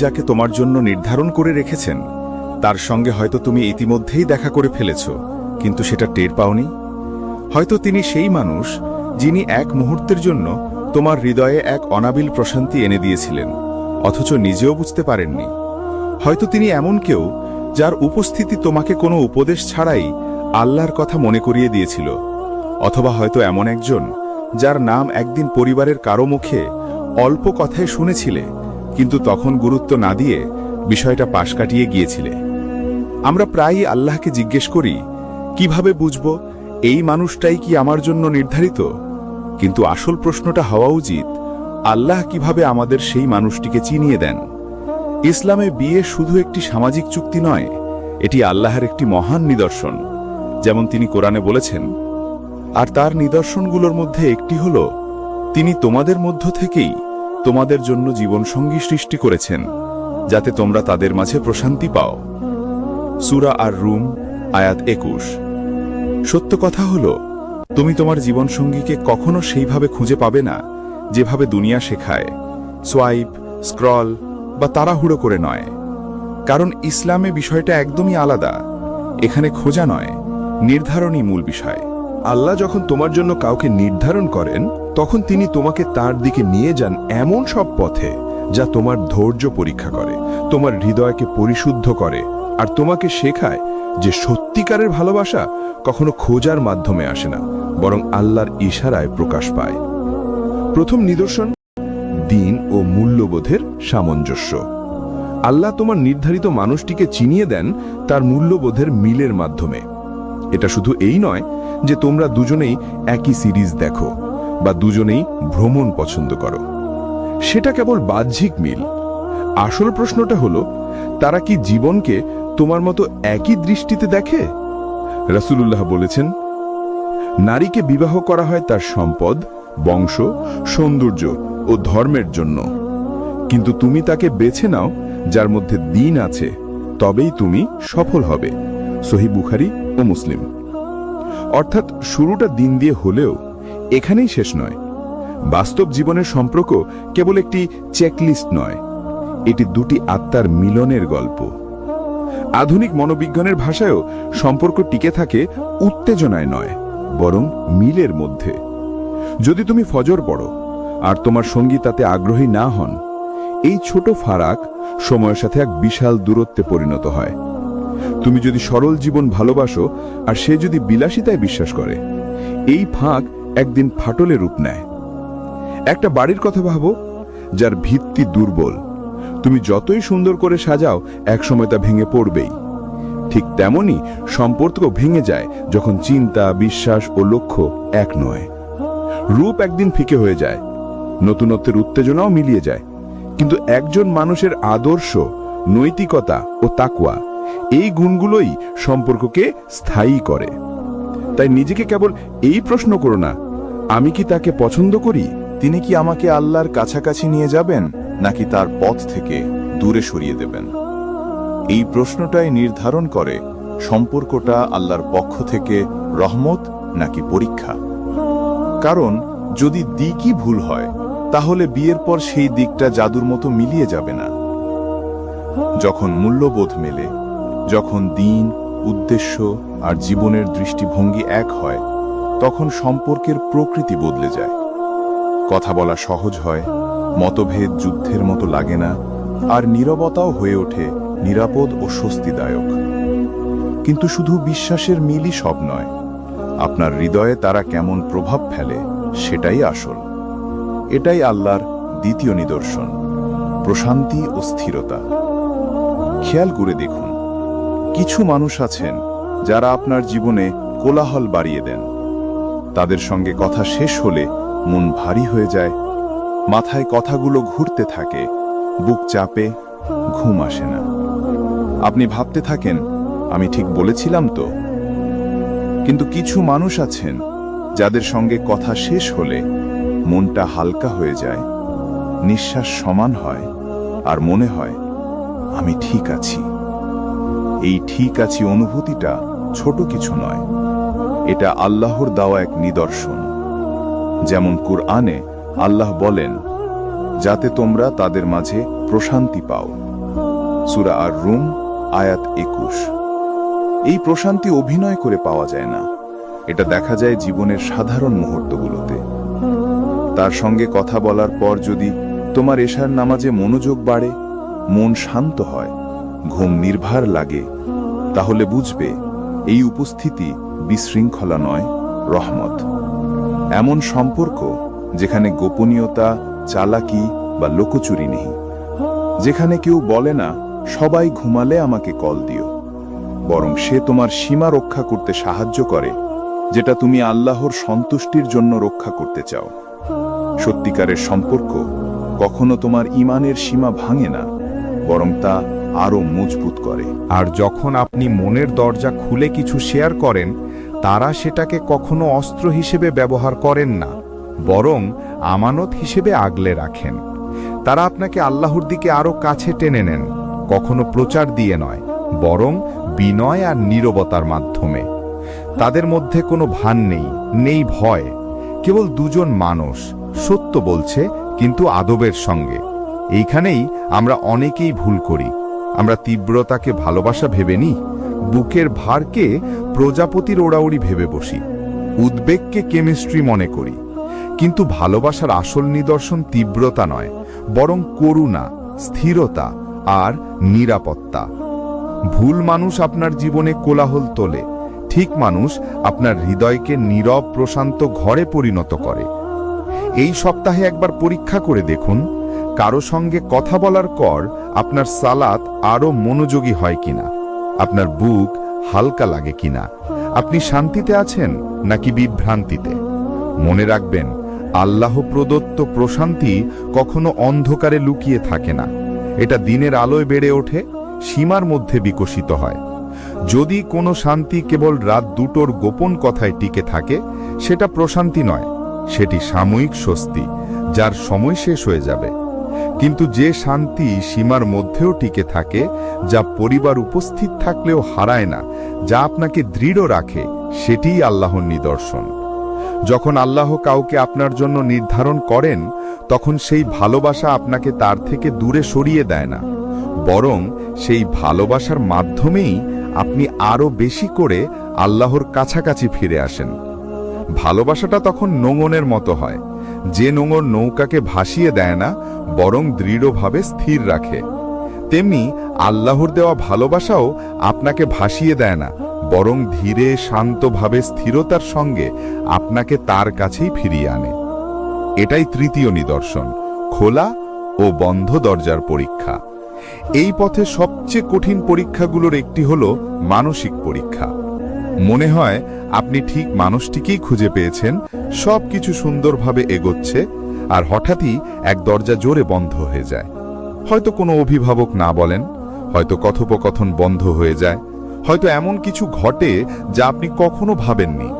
যাকে তোমার জন্য নির্ধারণ করে রেখেছেন, তার সঙ্গে হয়তো তুমি ইতিমধ্যেই দেখা করে ফেলেছ, কিন্তু সেটা টের পাওনি। হয়তো তিনি সেই মানুষ যিনি এক মুহূর্তের জন্য তোমার হৃদয়ে এক অনাবিল প্রশান্তি এনে দিয়েছিলেন, অথচ নিজেও বুঝতে পারেননি। হয়তো তিনি এমন কেউ যার উপস্থিতি তোমাকে কোনো উপদেশ ছাড়াই আল্লাহর কথা মনে করিয়ে দিয়েছিল, অথবা হয়তো এমন একজন যার নাম একদিন পরিবারের কারও মুখে অল্প কথায় শুনেছিলে কিন্তু তখন গুরুত্ব না দিয়ে বিষয়টা পাশ কাটিয়ে গিয়েছিলে। আমরা প্রায়ই আল্লাহকে জিজ্ঞেস করি, কীভাবে বুঝব? এই মানুষটাই কি আমার জন্য নির্ধারিত? কিন্তু আসল প্রশ্নটা হওয়া উচিত, আল্লাহ কীভাবে আমাদের সেই মানুষটিকে চিনিয়ে দেন? ইসলামে বিয়ে শুধু একটি সামাজিক চুক্তি নয়, এটি আল্লাহর একটি মহান নিদর্শন, যেমন তিনি কোরআনে বলেছেন, আর তার নিদর্শনগুলোর মধ্যে একটি হল, তিনি তোমাদের মধ্য থেকেই তোমাদের জন্য জীবনসঙ্গী সৃষ্টি করেছেন, যাতে তোমরা তাদের মাঝে প্রশান্তি পাও। সুরা আর রুম আয়াত একুশ। সত্য কথা হল, তুমি তোমার জীবনসঙ্গীকে কখনো সেইভাবে খুঁজে পাবে না, যেভাবে দুনিয়া শেখায়। সোয়াইপ, স্ক্রল বা তাড়াহুড়ো করে নয়। কারণ ইসলামে বিষয়টা একদমই আলাদা। এখানে খোঁজা নয়, নির্ধারণই মূল বিষয়। আল্লাহ যখন তোমার জন্য কাউকে নির্ধারণ করেন তখন তিনি তোমাকে তার দিকে নিয়ে যান এমন সব পথে যা তোমার ধৈর্য পরীক্ষা করে, তোমার হৃদয়কে পরিশুদ্ধ করে আর তোমাকে শেখায় যে সত্যিকারের ভালোবাসা কখনো খোঁজার মাধ্যমে আসে না, বরং আল্লাহর ইশারায় প্রকাশ পায়। প্রথম নিদর্শন, দিন ও মূল্যবোধের সামঞ্জস্য। আল্লাহ তোমার নির্ধারিত মানুষটিকে চিনিয়ে দেন তার মূল্যবোধের মিলের মাধ্যমে। এটা শুধু এই নয় যে তোমরা দুজনেই একই সিরিজ দেখো। বা দুজনেই ভ্রমণ পছন্দ করো। সেটা কেবল বাহ্যিক মিল। আসল প্রশ্নটা হলো, তারা কি জীবনকে তোমার মতো একই দৃষ্টিতে দেখে? রাসূলুল্লাহ বলেছেন, নারীকে বিবাহ করা হয় তার সম্পদ, বংশ, সৌন্দর্য ও ধর্মের জন্য। কিন্তু তুমি তাকে বেছে নাও যার মধ্যে দিন আছে, তবেই তুমি সফল হবে। সহি বুখারি ও মুসলিম। অর্থাৎ শুরুটা দিন দিয়ে হলেও এখানেই শেষ নয়। বাস্তব জীবনের সম্পর্ক কেবল একটি চেকলিস্ট নয়, এটি দুটি আত্মার মিলনের গল্প। আধুনিক মনোবিজ্ঞানের ভাষায়ও সম্পর্ক টিকে থাকে উত্তেজনায় নয়, বরং মিলের মধ্যে। যদি তুমি ফজর পড়ো আর তোমার সঙ্গী তাতে আগ্রহী না হন, এই ছোট ফারাক সময়ের সাথে এক বিশাল দূরত্বে পরিণত হয়। তুমি যদি সরল জীবন ভালোবাসো আর সে যদি বিলাসিতায় বিশ্বাস করে, এই ফাঁক একদিন ফাটলে রূপ নেয়। একটা বাড়ির কথা ভাবো, যার ভিত্তি দুর্বল। তুমি যতই সুন্দর করে সাজাও, একসময় তা ভেঙে পড়বেই। ঠিক তেমনি সম্পর্ক ভেঙে যায় যখন চিন্তা, বিশ্বাস ও লক্ষ্য এক নয়। রূপ একদিন ফিকে হয়ে যায়, নতুনত্বের উত্তেজনাও মিলিয়ে যায়। কিন্তু একজন মানুষের আদর্শ, নৈতিকতা ও তাকুয়া এই গুণগুলোই সম্পর্ককে স্থায়ী করে। তাই নিজেকে কেবল এই প্রশ্ন করো না আমি কি তাকে পছন্দ করি? তিনি কি আমাকে আল্লাহর কাছাকাছি নিয়ে যাবেন, নাকি তার পথ থেকে দূরে সরিয়ে দেবেন? এই প্রশ্নটাই নির্ধারণ করে সম্পর্কটা আল্লাহর পক্ষ থেকে রহমত নাকি পরীক্ষা। কারণ, যদি দিকই ভুল হয়, তাহলে বিয়ের পর সেই দিকটা জাদুর মতো মিলিয়ে যাবে না। যখন মূল্যবোধ মেলে, যখন দিন, উদ্দেশ্য আর জীবনের দৃষ্টিভঙ্গি এক হয় তখন সম্পর্কের প্রকৃতি বদলে যায়। কথা বলা সহজ হয়, মতভেদ যুদ্ধের মতো লাগে না, আর নীরবতাও হয়ে ওঠে নিরাপদ ও স্বস্তিদায়ক। কিন্তু শুধু বিশ্বাসের মিলই সব নয়, আপনার হৃদয়ে তারা কেমন প্রভাব ফেলে সেটাই আসল। এটাই আল্লাহর দ্বিতীয় নিদর্শন, প্রশান্তি ও স্থিরতা। খেয়াল করে দেখুন, কিছু মানুষ আছেন যারা আপনার জীবনে কোলাহল বাড়িয়ে দেন। তাদের সঙ্গে কথা শেষ হলে মন ভারী হয়ে যায়, মাথায় কথাগুলো ঘুরতে থাকে, বুক চাপে, ঘুম আসে না। আপনি ভাবতে থাকেন, আমি ঠিক বলেছিলাম তো? কিন্তু কিছু মানুষ আছেন যাদের সঙ্গে কথা শেষ হলে মনটা হালকা হয়ে যায়, নিঃশ্বাস সমান হয় আর মনে হয়, আমি ঠিক আছি। এই ঠিক আছি অনুভূতিটা ছোট কিছু নয়। এটা আল্লাহর দেওয়া এক নিদর্শন। যেমন কুরআনে আল্লাহ বলেন, যাতে তোমরা তাদের মাঝে প্রশান্তি পাও। সুরা আর রুম আয়াত একুশ। এই প্রশান্তি অভিনয় করে পাওয়া যায় না। এটা দেখা যায় জীবনের সাধারণ মুহূর্তগুলোতে। তার সঙ্গে কথা বলার পর যদি তোমার এশার নামাজে মনোযোগ বাড়ে, মন শান্ত হয়, ঘুম নির্ভার লাগে, তাহলে বুঝবে, এই উপস্থিতি বিশৃঙ্খলা নয়, রহমত। এমন সম্পর্ক যেখানে গোপনীয়তা, চালাকি বা লোকচুরি নেই। যেখানে কেউ বলে না, সবাই ঘুমালে আমাকে কল দিও। বরং সে তোমার সীমা রক্ষা করতে সাহায্য করে, যেটা তুমি আল্লাহর সন্তুষ্টির জন্য রক্ষা করতে চাও। সত্যিকারের সম্পর্ক কখনো তোমার ইমানের সীমা ভাঙে না, বরং তা আরও মজবুত করে। আর যখন আপনি মনের দরজা খুলে কিছু শেয়ার করেন তারা সেটাকে কখনো অস্ত্র হিসেবে ব্যবহার করেন না, বরং আমানত হিসেবে আগলে রাখেন। তারা আপনাকে আল্লাহর দিকে আরও কাছে টেনে নেন, কখনো প্রচার দিয়ে নয়, বরং বিনয় আর নীরবতার মাধ্যমে। তাদের মধ্যে কোনো ভান নেই নেই ভয়, কেবল দুজন মানুষ, সত্য বলছে, কিন্তু আদবের সঙ্গে। এইখানেই আমরা অনেকেই ভুল করি। আমরা তীব্রতাকে ভালোবাসা ভেবে নিই বুকের ভারকে প্রজাপতির ওড়াউড়ি ভেবে বসি। উদ্বেগকে কেমিস্ট্রি মনে করি। কিন্তু ভালোবাসার আসল নিদর্শন তীব্রতা নয়, বরং করুণা, স্থিরতা আর নিরাপত্তা। ভুল মানুষ আপনার জীবনে কোলাহল তোলে, ঠিক মানুষ আপনার হৃদয়কে নীরব প্রশান্ত ঘরে পরিণত করে। এই সপ্তাহে একবার পরীক্ষা করে দেখুন, কারও সঙ্গে কথা বলার পর আপনার সালাত আরও মনোযোগী হয় কিনা। আপনার বুক হালকা লাগে কিনা? আপনি শান্তিতে আছেন নাকি বিভ্রান্তিতে? মনে রাখবেন, আল্লাহ প্রদত্ত প্রশান্তি কখনো অন্ধকারে লুকিয়ে থাকে না। এটা দিনের আলোয় বেড়ে ওঠে, সীমার মধ্যে বিকশিত হয়। যদি কোনো শান্তি কেবল রাত দুটোর গোপন কথায় টিকে থাকে, সেটা প্রশান্তি নয়, সেটি সাময়িক স্বস্তি, যার সময় শেষ হয়ে যাবে। কিন্তু যে শান্তি সীমার মধ্যেও টিকে থাকে, যা পরিবার উপস্থিত থাকলেও হারায় না, যা আপনাকে দৃঢ় রাখে, সেটিই আল্লাহর নিদর্শন। যখন আল্লাহ কাউকে আপনার জন্য নির্ধারণ করেন, তখন সেই ভালোবাসা আপনাকে তার থেকে দূরে সরিয়ে দেয় না। বরং সেই ভালোবাসার মাধ্যমেই আপনি আরও বেশি করে আল্লাহর কাছাকাছি ফিরে আসেন। ভালোবাসাটা তখন নোঙনের মতো হয়। যে নোঙর নৌকাকে ভাসিয়ে দেয় না, বরং দৃঢ়ভাবে স্থির রাখে। তেমনি আল্লাহর দেওয়া ভালোবাসাও আপনাকে ভাসিয়ে দেয় না, বরং ধীরে শান্তভাবে স্থিরতার সঙ্গে আপনাকে তার কাছেই ফিরিয়ে আনে। এটাই তৃতীয় নিদর্শন, খোলা ও বন্ধ দরজার পরীক্ষা। এই পথে সবচেয়ে কঠিন পরীক্ষাগুলোর একটি হল মানসিক পরীক্ষা। মনে হয় আপনি ঠিক মানুষটিকেই খুঁজে পেয়েছেন সব কিছু সুন্দরভাবে এগোচ্ছে আর হঠাৎই এক দরজা জোরে বন্ধ হয়ে যায়। হয়তো কোনো অভিভাবক না বলেন, হয়তো কথোপকথন বন্ধ হয়ে যায়, হয়তো এমন কিছু ঘটে যা আপনি কখনো ভাবেননি।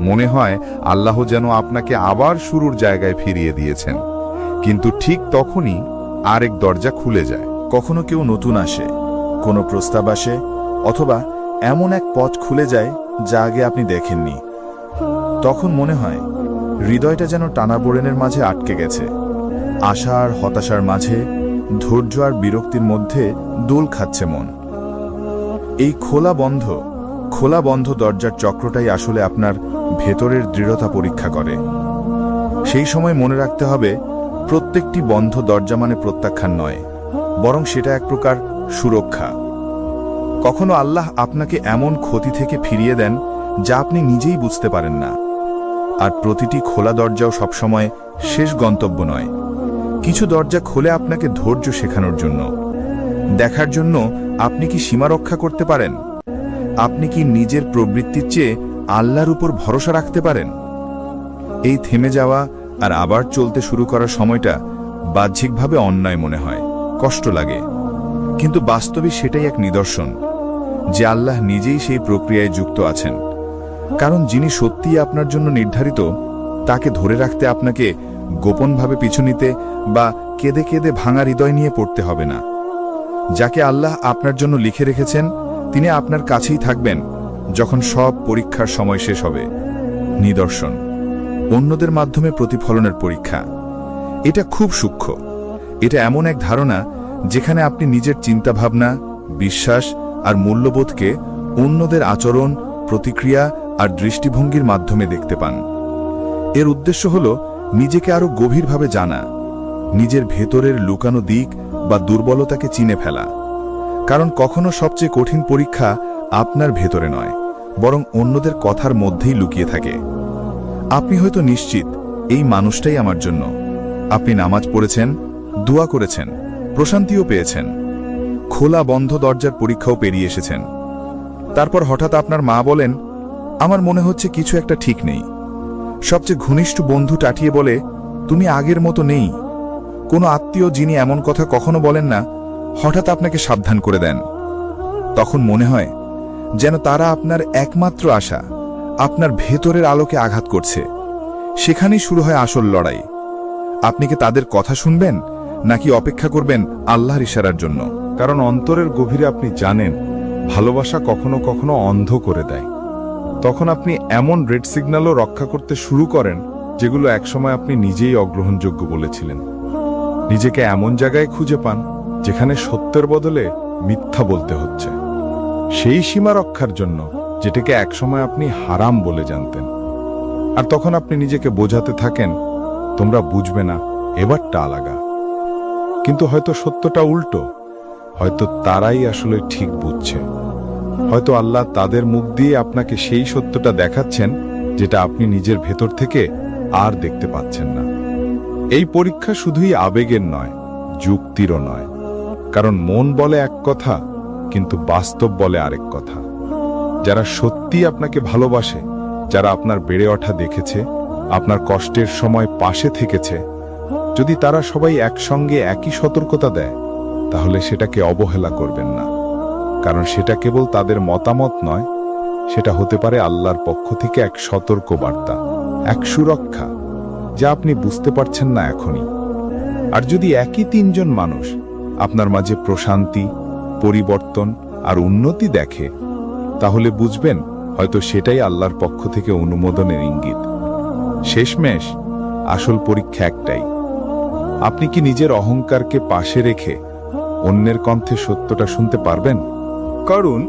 মনে হয় আল্লাহ যেন আপনাকে আবার শুরুর জায়গায় ফিরিয়ে দিয়েছেন। কিন্তু ঠিক তখনই আরেক দরজা খুলে যায়। কখনো কেউ নতুন আসে, কোনো প্রস্তাব আসে, অথবা এমন এক পথ খুলে যায় যা আগে আপনি দেখেননি। তখন মনে হয়, হৃদয়টা যেন টানাবোড়েনের মাঝে আটকে গেছে। আশা আর হতাশার মাঝে, ধৈর্য আর বিরক্তির মধ্যে দোল খাচ্ছে মন। এই খোলা বন্ধ খোলা বন্ধ দরজার চক্রটাই আসলে আপনার ভেতরের দৃঢ়তা পরীক্ষা করে। সেই সময় মনে রাখতে হবে, প্রত্যেকটি বন্ধ দরজা মানে প্রত্যাখ্যান নয়, বরং সেটা এক প্রকার সুরক্ষা। কখনো আল্লাহ আপনাকে এমন ক্ষতি থেকে ফিরিয়ে দেন যা আপনি নিজেই বুঝতে পারেন না। আর প্রতিটি খোলা দরজাও সবসময় শেষ গন্তব্য নয়। কিছু দরজা খুলে আপনাকে ধৈর্য শেখানোর জন্য। দেখার জন্য আপনি কি সীমা রক্ষা করতে পারেন? আপনি কি নিজের প্রবৃত্তির চেয়ে আল্লাহর উপর ভরসা রাখতে পারেন? এই থেমে যাওয়া আর আবার চলতে শুরু করার সময়টা বাহ্যিকভাবে অন্যায় মনে হয়, কষ্ট লাগে। কিন্তু বাস্তবে সেটাই এক নিদর্শন। যে আল্লাহ নিজেই সেই প্রক্রিয়ায় যুক্ত আছেন। কারণ যিনি সত্যিই আপনার জন্য নির্ধারিত, তাকে ধরে রাখতে আপনাকে গোপনভাবে পিছু নিতে বা কেঁদে কেঁদে ভাঙা হৃদয় নিয়ে পড়তে হবে না। যাকে আল্লাহ আপনার জন্য লিখে রেখেছেন, তিনি আপনার কাছেই থাকবেন যখন সব পরীক্ষার সময় শেষ হবে। নিদর্শন। অন্যদের মাধ্যমে প্রতিফলনের পরীক্ষা। এটা খুব সূক্ষ্ম। এটা এমন এক ধারণা যেখানে আপনি নিজের চিন্তাভাবনা, বিশ্বাস আর মূল্যবোধকে অন্যদের আচরণ, প্রতিক্রিয়া আর দৃষ্টিভঙ্গির মাধ্যমে দেখতে পান। এর উদ্দেশ্য হল নিজেকে আরও গভীরভাবে জানা, নিজের ভেতরের লুকানো দিক বা দুর্বলতাকে চিনে ফেলা। কারণ কখনো সবচেয়ে কঠিন পরীক্ষা আপনার ভেতরে নয়, বরং অন্যদের কথার মধ্যেই লুকিয়ে থাকে। আপনি হয়তো নিশ্চিত, এই মানুষটাই আমার জন্য। আপনি নামাজ পড়েছেন, দোয়া করেছেন, প্রশান্তিও পেয়েছেন। খোলা বন্ধ দরজার পরীক্ষাও পেরিয়ে এসেছেন। তারপর হঠাৎ আপনার মা বলেন, আমার মনে হচ্ছে কিছু একটা ঠিক নেই। সবচেয়ে ঘনিষ্ঠ বন্ধু টাটিয়ে বলে, তুমি আগের মতো নেই। কোনো আত্মীয় যিনি এমন কথা কখনো বলেন না, হঠাৎ আপনাকে সাবধান করে দেন। তখন মনে হয়, যেন তারা আপনার একমাত্র আশা, আপনার ভেতরের আলোকে আঘাত করছে। সেখানেই শুরু হয় আসল লড়াই। আপনি কি তাদের কথা শুনবেন, নাকি অপেক্ষা করবেন আল্লাহর ইশারার জন্য? কারণ অন্তরের গভীরে আপনি জানেন, ভালোবাসা কখনো কখনো অন্ধ করে দেয়। তখন আপনি এমন রেড সিগন্যালও রক্ষা করতে শুরু করেন, যেগুলো একসময় আপনি নিজেই অগ্রহণযোগ্য বলেছিলেন। নিজেকে এমন জায়গায় খুঁজে পান, যেখানে সত্যের বদলে মিথ্যা বলতে হচ্ছে। সেই সীমা রক্ষার জন্য, যেটাকে একসময় আপনি হারাম বলে জানতেন। আর তখন আপনি নিজেকে বোঝাতে থাকেন, তোমরা বুঝবে না, এবারটা আলাগা। কিন্তু হয়তো সত্যটা উল্টো। হয়তো তারাই আসলে ঠিক বুঝছে। হয়তো আল্লাহ তাদের মুখ দিয়ে আপনাকে সেই সত্যটা দেখাচ্ছেন, যেটা আপনি নিজের ভেতর থেকে আর দেখতে পাচ্ছেন না। এই পরীক্ষা শুধুই আবেগের নয়, যুক্তিরও নয়। কারণ মন বলে এক কথা, কিন্তু বাস্তব বলে আরেক কথা। যারা সত্যি আপনাকে ভালোবাসে, যারা আপনার বেড়ে ওঠা দেখেছে, আপনার কষ্টের সময় পাশে থেকেছে, যদি তারা সবাই একসঙ্গে একই সতর্কতা দেয় তাহলে সেটাকে অবহেলা করবেন না। কারণ সেটা কেবল তাদের মতামত নয়, সেটা হতে পারে আল্লাহর পক্ষ থেকে এক সতর্ক বার্তা এক সুরক্ষা, যা আপনি বুঝতে পারছেন না এখনই। আর যদি একই তিনজন মানুষ আপনার মাঝে প্রশান্তি, পরিবর্তন আর উন্নতি দেখে, তাহলে বুঝবেন হয়তো সেটাই আল্লাহর পক্ষ থেকে অনুমোদনের ইঙ্গিত। শেষমেশ আসল পরীক্ষা একটাই। আপনি কি নিজের অহংকারকে পাশে রেখে অন্যের কণ্ঠে সত্যটা শুনতে পারবেন? কারণ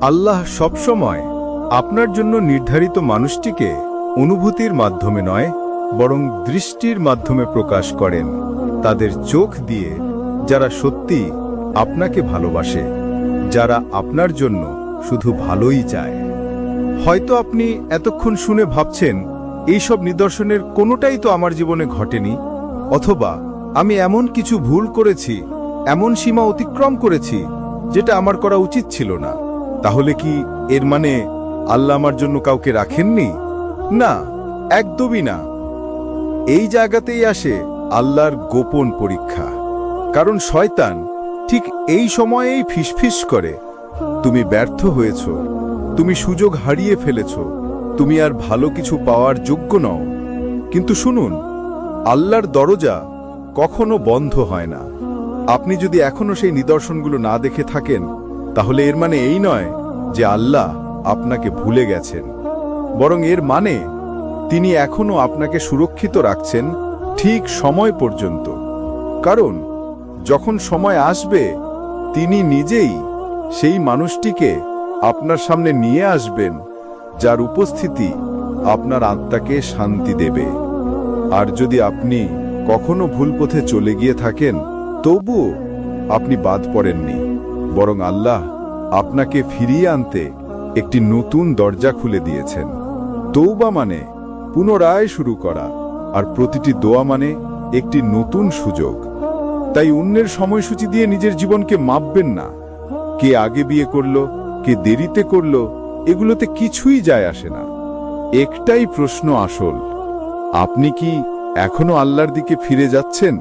আল্লাহ সবসময় আপনার জন্য নির্ধারিত মানুষটিকে অনুভূতির মাধ্যমে নয়, বরং দৃষ্টির মাধ্যমে প্রকাশ করেন। তাদের চোখ দিয়ে যারা সত্যি আপনাকে ভালোবাসে, যারা আপনার জন্য শুধু ভালোই চায়। হয়তো আপনি এতক্ষণ শুনে ভাবছেন, এইসব নিদর্শনের কোনোটাই তো আমার জীবনে ঘটেনি, অথবা আমি এমন কিছু ভুল করেছি এমন সীমা অতিক্রম করেছি যেটা আমার করা উচিত ছিল না। তাহলে কি এর মানে আল্লাহ আমার জন্য কাউকে রাখেননি? না, একদমই না। এই জায়গাতেই আসে আল্লাহর গোপন পরীক্ষা। কারণ শয়তান ঠিক এই সময়েই ফিসফিস করে, তুমি ব্যর্থ হয়েছ, তুমি সুযোগ হারিয়ে ফেলেছ, তুমি আর ভালো কিছু পাওয়ার যোগ্য নও। কিন্তু শুনুন, আল্লাহর দরজা কখনো বন্ধ হয় না। আপনি যদি এখনও সেই নিদর্শনগুলো না দেখে থাকেন, তাহলে এর মানে এই নয় যে আল্লাহ আপনাকে ভুলে গেছেন। বরং এর মানে তিনি এখনও আপনাকে সুরক্ষিত রাখছেন ঠিক সময় পর্যন্ত। কারণ, যখন সময় আসবে, তিনি নিজেই সেই মানুষটিকে আপনার সামনে নিয়ে আসবেন, যার উপস্থিতি আপনার আত্মাকে শান্তি দেবে। আর যদি আপনি কখনো ভুল পথে চলে গিয়ে থাকেন তবুও আপনি বাদ পড়েননি, বরং আল্লাহ আপনাকে ফিরিয়ে আনতে একটি নতুন দরজা খুলে দিয়েছেন। তৌবা মানে পুনরায় শুরু করা, আর প্রতিটি দোয়া মানে একটি নতুন সুযোগ। তাই অন্যের সময়সূচি দিয়ে নিজের জীবনকে মাপবেন না। কে আগে বিয়ে করল, কে দেরিতে করল, এগুলোতে কিছুই যায় আসে না। একটাই প্রশ্ন আসল, আপনি কি এখনও আল্লাহর দিকে ফিরে যাচ্ছেন?